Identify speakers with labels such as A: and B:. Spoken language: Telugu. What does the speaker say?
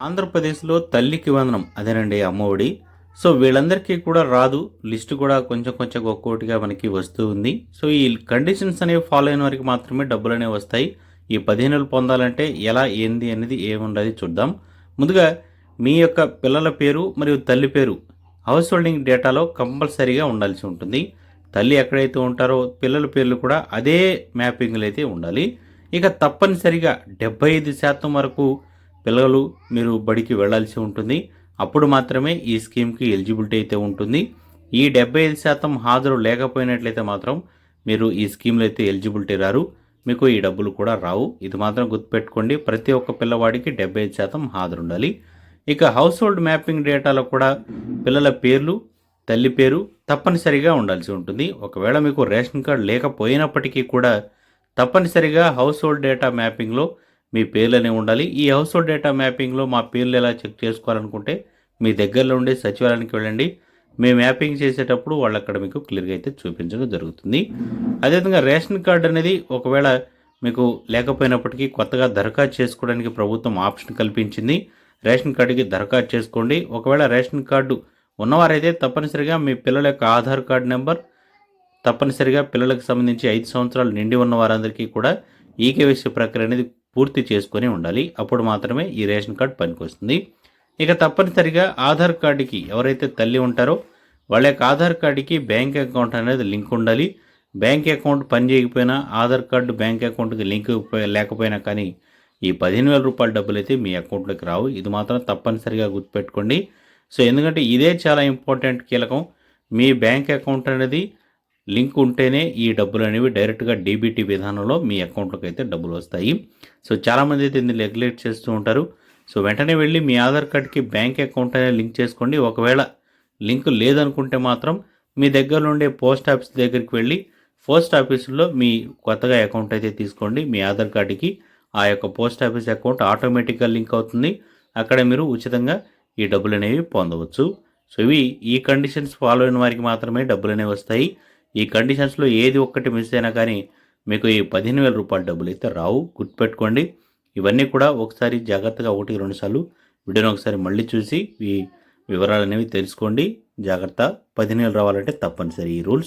A: ఆంధ్రప్రదేశ్లో తల్లికి వందనం. అదేనండి అమ్మఒడి. సో వీళ్ళందరికీ కూడా రాదు. లిస్ట్ కూడా కొంచెం కొంచెం ఒక్కొక్కటిగా మనకి వస్తూ ఉంది. సో ఈ కండిషన్స్ అనేవి ఫాలో అయిన వారికి మాత్రమే డబ్బులు అనేవి వస్తాయి. ఈ పదిహేనులు పొందాలంటే ఎలా ఏంది అనేది ఏముండదు చూద్దాం. ముందుగా మీ యొక్క పిల్లల పేరు మరియు తల్లి పేరు. హౌస్ హోల్డింగ్ డేటాలో కంపల్సరీగా ఉండాల్సి ఉంటుంది. తల్లి ఎక్కడైతే ఉంటారో పిల్లల పేర్లు కూడా అదే మ్యాపింగ్లు అయితే ఉండాలి. ఇక తప్పనిసరిగా డెబ్బై ఐదు శాతం వరకు పిల్లలు మీరు బడికి వెళ్ళాల్సి ఉంటుంది. అప్పుడు మాత్రమే ఈ స్కీమ్కి ఎలిజిబిలిటీ అయితే ఉంటుంది. ఈ డెబ్బై ఐదు శాతం హాజరు లేకపోయినట్లయితే మాత్రం మీరు ఈ స్కీమ్లో అయితే ఎలిజిబిలిటీ రారు. మీకు ఈ డబ్బులు కూడా రావు. ఇది మాత్రం గుర్తుపెట్టుకోండి. ప్రతి ఒక్క పిల్లవాడికి డెబ్బై ఐదు శాతం హాజరు ఉండాలి. ఇక హౌస్ హోల్డ్ మ్యాపింగ్ డేటాలో కూడా పిల్లల పేర్లు తల్లి పేరు తప్పనిసరిగా ఉండాల్సి ఉంటుంది. ఒకవేళ మీకు రేషన్ కార్డు లేకపోయినప్పటికీ కూడా తప్పనిసరిగా హౌస్ హోల్డ్ డేటా మ్యాపింగ్లో మీ పేర్లు అనేవి ఉండాలి. ఈ హౌస్ హోల్డ్ డేటా మ్యాపింగ్లో మా పేర్లు ఎలా చెక్ చేసుకోవాలనుకుంటే మీ దగ్గరలో ఉండే సచివాలయానికి వెళ్ళండి. మేము మ్యాపింగ్ చేసేటప్పుడు వాళ్ళు అక్కడ మీకు క్లియర్గా అయితే చూపించడం జరుగుతుంది. అదేవిధంగా రేషన్ కార్డు అనేది ఒకవేళ మీకు లేకపోయినప్పటికీ కొత్తగా దరఖాస్తు చేసుకోవడానికి ప్రభుత్వం ఆప్షన్ కల్పించింది. రేషన్ కార్డుకి దరఖాస్తు చేసుకోండి. ఒకవేళ రేషన్ కార్డు ఉన్నవారైతే తప్పనిసరిగా మీ పిల్లల యొక్క ఆధార్ కార్డు నెంబర్ తప్పనిసరిగా పిల్లలకు సంబంధించి ఐదు సంవత్సరాలు నిండి ఉన్న వారందరికీ కూడా ఈకేవైసీ ప్రక్రియ అనేది పూర్తి చేసుకొని ఉండాలి. అప్పుడు మాత్రమే ఈ రేషన్ కార్డు పనికొస్తుంది. ఇక తప్పనిసరిగా ఆధార్ కార్డుకి ఎవరైతే తల్లి ఉంటారో వాళ్ళ యొక్క ఆధార్ కార్డుకి బ్యాంక్ అకౌంట్ అనేది లింక్ ఉండాలి. బ్యాంక్ అకౌంట్ పని చేయకపోయినా ఆధార్ కార్డు బ్యాంక్ అకౌంట్కి లింక్ లేకపోయినా కానీ ఈ పదిహేను వేల రూపాయల డబ్బులు అయితే మీ అకౌంట్లోకి రావు. ఇది మాత్రం తప్పనిసరిగా గుర్తుపెట్టుకోండి. సో ఎందుకంటే ఇదే చాలా ఇంపార్టెంట్ కీలకం. మీ బ్యాంక్ అకౌంట్ అనేది లింక్ ఉంటేనే ఈ డబ్బులు అనేవి డైరెక్ట్గా డీబీటీ విధానంలో మీ అకౌంట్లోకి అయితే డబ్బులు వస్తాయి. సో చాలామంది అయితే దీన్ని రెగ్యులేట్ చేస్తూ ఉంటారు. సో వెంటనే వెళ్ళి మీ ఆధార్ కార్డ్కి బ్యాంక్ అకౌంట్ అనేది లింక్ చేసుకోండి. ఒకవేళ లింక్ లేదనుకుంటే మాత్రం మీ దగ్గర ఉండే పోస్ట్ ఆఫీస్ దగ్గరికి వెళ్ళి పోస్ట్ ఆఫీసులో మీ కొత్తగా అకౌంట్ అయితే తీసుకోండి. మీ ఆధార్ కార్డుకి ఆ యొక్క పోస్ట్ ఆఫీస్ అకౌంట్ ఆటోమేటిక్గా లింక్ అవుతుంది. అక్కడ మీరు ఉచితంగా ఈ డబ్బులు అనేవి పొందవచ్చు. సో ఇవి ఈ కండిషన్స్ ఫాలో అయిన వారికి మాత్రమే డబ్బులు అనేవి వస్తాయి. ఈ కండిషన్స్లో ఏది ఒక్కటి మిస్ అయినా కానీ మీకు ఈ పదిహేను వేల రూపాయల డబ్బులు అయితే రావు. గుర్తుపెట్టుకోండి. ఇవన్నీ కూడా ఒకసారి జాగ్రత్తగా ఒకటి రెండుసార్లు వీడియోని ఒకసారి మళ్ళీ చూసి ఈ వివరాలు అనేవి తెలుసుకోండి. జాగ్రత్త. పదిహేను వేలు రావాలంటే తప్పనిసరి. ఈ రూల్స్